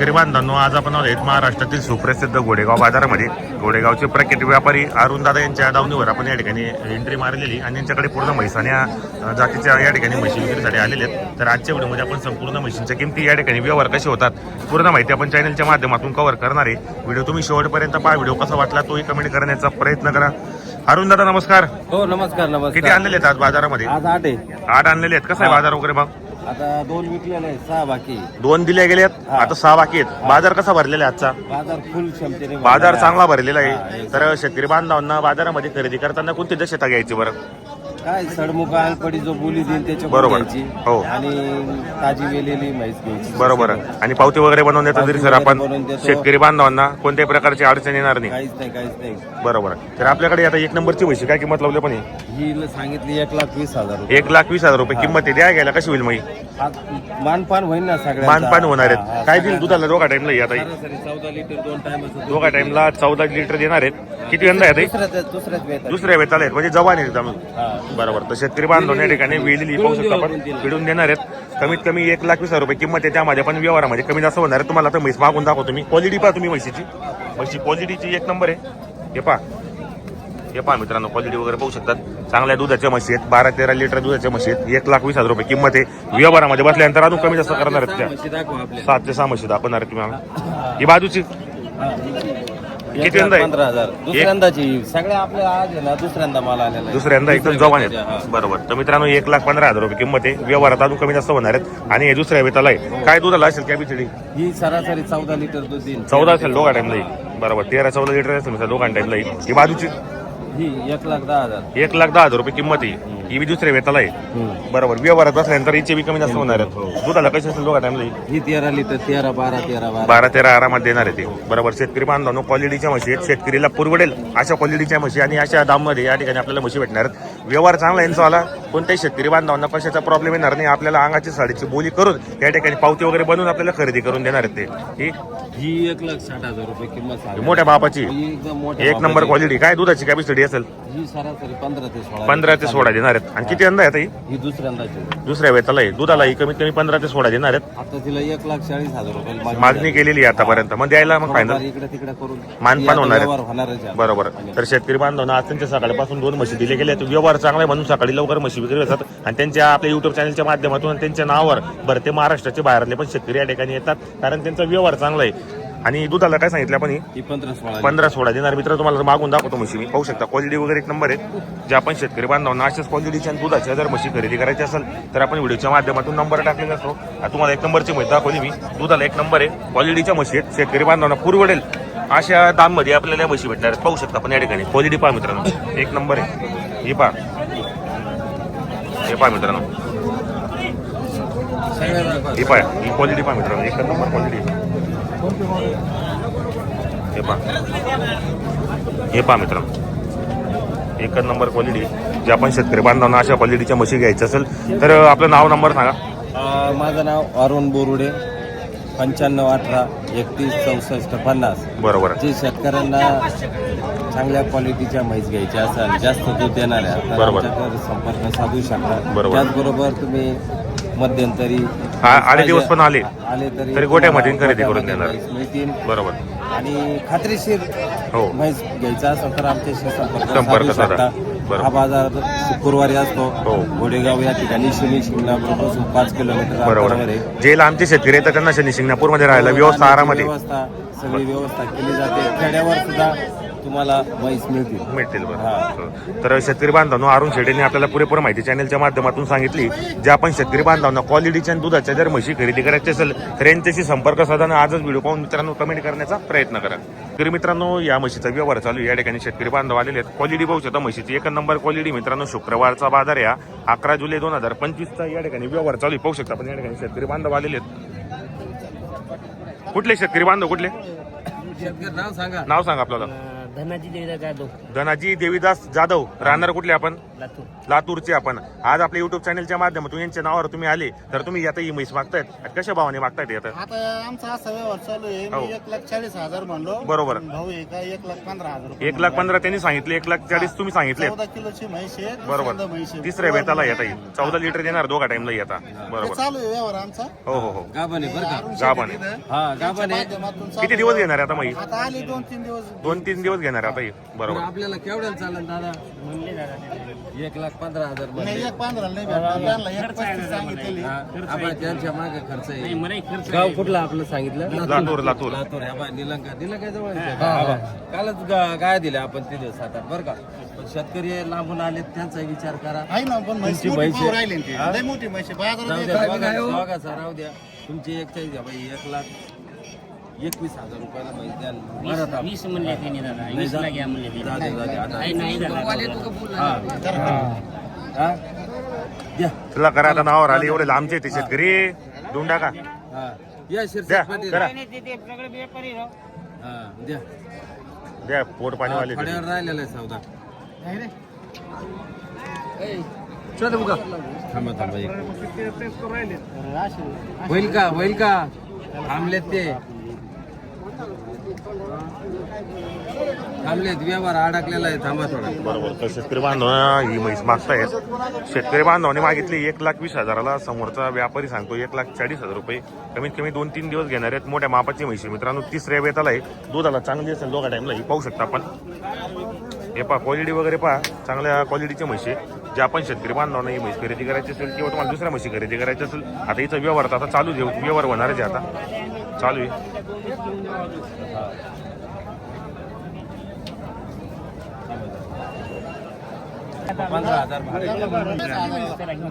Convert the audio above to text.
शेतकरी बांधवांनो आज आपण आलो आहेत महाराष्ट्रातील सुप्रसिद्ध घोडेगाव बाजारामध्ये. घोडेगावचे प्रख्यात व्यापारी अरुण दादा यांच्या दावणीवर आपण या ठिकाणी एंट्री मारलेली आणि यांच्याकडे पूर्ण म्हैसाण्या जातीच्या या ठिकाणी म्हशी विक्रीसाठी आलेले आहेत. तर आजच्या व्हिडिओमध्ये आपण संपूर्ण म्हशींच्या किमती या ठिकाणी व्यवहार कसे होतात पूर्ण माहिती आपण चॅनलच्या माध्यमातून कव्हर करणार आहे. व्हिडिओ तुम्ही शेवटपर्यंत पहा व्हिडिओ कसा वाटला तोही कमेंट करण्याचा प्रयत्न करा. अरुण दादा नमस्कार. हो नमस्कार किती नमस्कार आणलेले आहेत आज बाजारामध्ये? आज आठ आहे. आठ आणलेले आहेत कसं आहे बाजार वगैरे मग आता दोन विकलेले आहेत सहा बाकी दोन दिले गेले आहेत आता सहा बाकी आहेत. बाजार कसा भरलेला आहे आजचा? बाजार फुल क्षमतेने बाजार चांगला भरलेला आहे. तर शेतकरी बांधवांना बाजारामध्ये खरेदी करताना कोणती दक्षता घ्यायची बरं. काय सडमुका अंगपडी जो बोली देईल त्याच्या बरोबर. हो. आणि ताजी वेलेली म्हैस घ्यायची. बरोबर. आणि पावती वगैरे बनवून देतो तरी सर आपण बनवून देतो. शेतकरी बांधवांना कोणत्याही प्रकारची अडचण येणार नाही. काहीच नाही काहीच नाही. बरोबर. तर आपल्याकडे आता एक नंबरची म्हशी काय किंमत लावली पण आहे? ही सांगितली एक लाख वीस हजार रुपये. एक लाख वीस हजार रुपये. किंमत आहे. द्या घ्यायला. कशी होईल मग आज मानपान होईल ना सगळ्या मानपान होणार आहेत. काय देईल दुधाला दोघा टाइमला आता ही? चौदा लिटर दोन टाइम दोघा टाइमला चौदा लिटर देणार आहेत. किती यंदा हे? दुसऱ्याच दुसऱ्याच वेळ दुसऱ्या वेताला आहेत. म्हणजे जवान आहेत एकदम बरोबर. तर शेतकरी बांधव या ठिकाणी वेलेली पाहू शकता आपण. पिढून देणार आहेत. कमीत कमी एक लाख वीस हजार रुपये किंमत आहे त्यामध्ये. पण व्यवहारामध्ये कमी जास्त होणार आहे. तुम्हाला आता म्हैस मागून दाखवतो मी. क्वालिटी पहा तुम्ही म्हशीची. म्हशी क्वालिटीची एक नंबर आहे. हे पहा. हे पहा मित्रांनो क्वालिटी वगैरे पाहू शकतात. चांगल्या दुधाच्या म्हशी आहेत. बारा तेरा लिटर दुधाच्या म्हशी आहेत. एक लाख वीस हजार रुपये किंमत आहे. व्यवहारामध्ये बसल्यानंतर अजून कमी जास्त करणार आहेत त्या. म्हशी दाखवा आपल्या सात ते सहा म्हशी दाखवणार आहेत तुम्हाला. ही बाजूची. किती यंदा आहे? पंधरा हजार. दुसऱ्यांदाची. सगळ्या आपल्या आज आहे ना दुसऱ्यांदा मला आलेला आहे. दुसऱ्यांदा एकदम दुसऱ्या जवान आहेत. बरोबर. तर मित्रांनो एक लाख पंधरा हजार रुपये किंमत आहे. व्यवहारात अजून कमी जास्त होणार आहेत. आणि हे दुसऱ्या वेताला आहे. काय दुधाला असेल कॅपिसिटी हा. ही सरासरी चौदा लिटर दूध देईल चौदा असेल दोघा टाइमला येईल. बरोबर. तेरा चौदा लिटर असेल मित्रांनो दोघा टाइमला येईल. ही बाजूची ही एक लाख दहा हजार. एक लाख दहा हजार रुपये किंमत आहे. ही बी दुसऱ्या वेताला आहे. बरोबर. व्यवहारात असल्यानंतर हिचे बी कमी जास्त होणार आहेत. दुधाला कशी असेल दोघा टाइमला ही तेरा लिटर तेरा बारा तेरा बारा. बारा तेरा आरामात देणार आहे ते. बरोबर. शेतकरी बांधवांनो क्वालिटीच्या म्हशी आहेत. शेतकरीला पुरवडेल अशा क्वालिटीच्या म्हशी आणि अशा दाममध्ये या ठिकाणी आपल्याला म्हशी भेटणार आहेत. व्यवहार चांगला यांचा आला कोणत्याही शेतकरी बांधवांना कशाचा प्रॉब्लेम येणार नाही आपल्याला अंगाची साडीची बोली करून या ठिकाणी पावती वगैरे बनवून आपल्याला खरेदी करून देणार आहेत ते. ही ही एक लाख साठ हजार रुपये किंमत. मोठ्या बापाची. एक नंबर. क्वालिटी काय दुधाची कॅपॅसिटी असेल? ही सरासरी पंधरा ते सोळा पंधरा ते सोळा देणार आहेत. आणि किती यंदा येतं ही? ही दुसऱ्यांदाची. दुसऱ्या वेताला आहे. दुधाला ही कमीत कमी पंधरा ते सोळा देणार आहेत. आता तिला एक लाख चाळीस हजार रुपये मागणी केलेली आहे आतापर्यंत. मग द्यायला मग फायनल इकडे तिकडे करून. मानपान होणार आहे. होणारच आहे. बरोबर. तर शेतकरी बांधवांना आज त्यांच्या सकाळपासून दोन म्हशी दिले गेले. व्यवहार चांगला आहे म्हणून सकाळी लवकर म्हशी विक्री होतात आणि त्यांच्या आपल्या युट्यूब चॅनलच्या माध्यमातून त्यांच्या नावावर भरते महाराष्ट्राचे बाहेरले पण शेतकरी या ठिकाणी येतात. कारण त्यांचा व्यवहार चांगला आहे. आणि दुधाला काय सांगितलं आपण ही? पंधरा सोळा देणार. मित्र तुम्हाला मागून दाखवतो म्हशी मी. पाहू शकता क्वालिटी वगैरे एक नंबर आहे. जे आपण शेतकरी बांधवांना अशाच क्वालिटीच्या आणि दुधाच्या जर म्हशी खरेदी करायची असेल तर आपण व्हिडिओच्या माध्यमातून नंबर टाकलेला असतो. आता तुम्हाला एक नंबरची म्हशी दाखवली मी. दुधाला एक नंबर आहे. क्वालिटीच्या म्हशी आहेत. शेतकरी बांधवांना पुरवडेल अशा दाममध्ये आपल्याला म्हशी भेटणार पाहू शकता आपण या ठिकाणी. क्वालिटी पहा मित्रांनो. एक नंबर आहे. ही पहा. हे पहा मित्रांनो. ही पहा ही क्वालिटी पहा मित्रांनो. एक नंबर क्वालिटी हे पहा. हे पहा मित्रांनो. एकच नंबर क्वालिटी जे आपण शेतकरी बांधवांना अशा क्वालिटीच्या म्हशी घ्यायची असेल तर आपलं नाव नंबर सांगा. माझं नाव अरुण बोरुडे पंच्याण्णव अठरा एकतीस चौसष्ट पन्नास. बरोबर. जे शेतकऱ्यांना चांगल्या क्वालिटीच्या म्हैस घ्यायच्या असाल जास्त दूध देणाऱ्या तर बरोबर. आमच्याकडे संपर्क साधू शकता बरोबर. त्याचबरोबर तुम्ही मध्यंतरी हा, आले दिवस पण आले. आले तरी तरी गोट्यामध्ये तुम्हाला खरेदी करून गोट्यामध्ये देणार. म्हैस मिळतील बरोबर आणि खात्रीशीर हो म्हैस घ्यायचा असेल तर आमच्याशी संपर्क संपर्क साधू साधा. शकता बरोबर. हा बाजार शुक्रवारी असतो हो. घोडेगाव या ठिकाणी शनी शिंगणापूरपासून पाच किलोमीटर अंतरावर आहे बरोबर जे लांबचे शेतकरी येतात त्यांना शनी शिंगणापूरमध्ये राहायला व्यवस्था राहण्याची आरामात आहे. व्यवस्था सगळी व्यवस्था केली जाते खेड्यावर सुद्धा तुम्हाला म्हैस मिळतील. मिळतील हा. बरं तर शेतकरी बांधवांनो अरुण शेडेने आपल्याला पुरेपूर माहिती चॅनलच्या माध्यमातून सांगितली जे आपण शेतकरी बांधवांना क्वालिटीच्या आणि दुधाच्या जर म्हशी खरेदी करायची असेल तर यांच्याशी संपर्क साधून आजच व्हिडिओ पाहून मित्रांनो कमेंट करण्याचा प्रयत्न करा. तर मित्रांनो या म्हशीचा व्यवहार चालू. या ठिकाणी शेतकरी बांधव आलेले आहेत. क्वालिटी पाहू शकता म्हशीची एक नंबर क्वालिटी मित्रांनो शुक्रवारचा बाजार हा. अकरा जुलै दोन हजार पंचवीसचा या ठिकाणी व्यवहार चालू आहे. पाहू शकता पण या ठिकाणी शेतकरी बांधव आलेले आहेत. कुठले शेतकरी बांधव कुठले? नाव सांगा. नाव सांगा आपल्याला. धनाजी देवीदा जाधव. धनाजी देवीदास जाधव. राहणार कुठले आपण? लातूर. लातूरचे आपण. आज आपल्या युट्यूब चॅनलच्या माध्यमातून यांच्या नावावर तुम्ही आले तर तुम्ही आता ही म्हैस मागतायत. कशा भावाने मागतायत आता आता आमचा असा व्यवहार चालू आहे. हो. मी एक लाख चाळीस हजार म्हणलो. बरोबर. भाऊ एक लाख पंधरा हजार रुपये एक लाख पंधरा त्यांनी सांगितले एक लाख चाळीस तुम्ही सांगितले चौदा किलोची म्हैस आहे बरोबर. दुसऱ्यांदा म्हैस आहे. तिसऱ्या वेताला येता येईल चौदा लिटर देणार दोघा टाइमला येता. हे बरोबर चालू आहे व्यवहार आमचा. हो हो हो. गाभण आहे बरं का? अरुण गाभण शेट्टी आहे. इथं. हा गाभण आहे माध्यमातून चालू किती दिवस घेणार आहे आता म्हैस? आता आली दोन तीन दिवस. दोन तीन दिवस घेणार आहे आता ही. बरं, बरोबर. आपल्याला केवढ्याला चालेल दादा? म्हणले दादा त्यांनी. एक लाख पंधरा हजार नाही म्हणले. एक पंधरा नाही भेटणार त्यांना एक पस्तीस सांगितलेली. आपण त्यांच्या मागे खर्च आहे. गाव कुठलं आपलं सांगितलं? लातूर. लातूर. लातूर ह्या बाय निलंगा निलंगा जवळ. कालच गा- गाय दिल्या आपण तिथे सात आठ बरं का? पण शेतकरी लांबून आले त्यांचा विचार करा. आहे ना पण म्हैस मोठी पाहू आहे. राहिली ना ती. लय मोठी म्हैस आहे. बाजारात जाऊ एक द्या, लाख- स्वागा- स्वागाचा राहू द्या. तुमची एक चाळीस द्या बाई एक लाख. एकवीस हज़ार रुपयाला म्हैस द्याल वीस बरं वीस म्हणले त्यांनी दादा नाही, वीस जा- घ्या म्हणले जा त्यांनी. दे, जा आता. नाही नाही दादा हा. हा? द्या. तुला करा आता नावावर आले एवढे लांबचे ते शेतकरी. देऊन टाका. हा. या द्या पाटील करा. हा पोट पाणी वाले. फड्यावर राहिलेला आहे सौदा. थांबा थांबा एक होईल का होईल का? थांबलेत ते. थांबलेत व्यवहार अडकलेला आहे थांबा थोडा. बरोबर तर शेतकरी बांधवांना ही म्हैस मागतायत. शेतकरी बांधवाने मागितली एक लाख वीस हजाराला समोरचा व्यापारी सांगतो एक लाख चाळीस हजार रुपये. कमीत कमी दोन तीन दिवस घेणार आहेत मोठ्या मापाची म्हैशी मित्रांनो तिसऱ्या वेताला आहे. दुधाला चांगली असेल दोघा टाइमला ही पाहू शकता आपण. हे पहा क्वालिटी वगैरे पहा. चांगल्या क्वालिटीची म्हशी जे आपण शेतकरी बांधवांना ही म्हैस खरेदी करायची असेल किंवा तुम्हाला दुसऱ्या म्हशी खरेदी करायची असेल आता हिचा व्यवहार तर आता चालू आहे व्यवहार होणारच आहे आता. चालू आहे. पंधरा हजार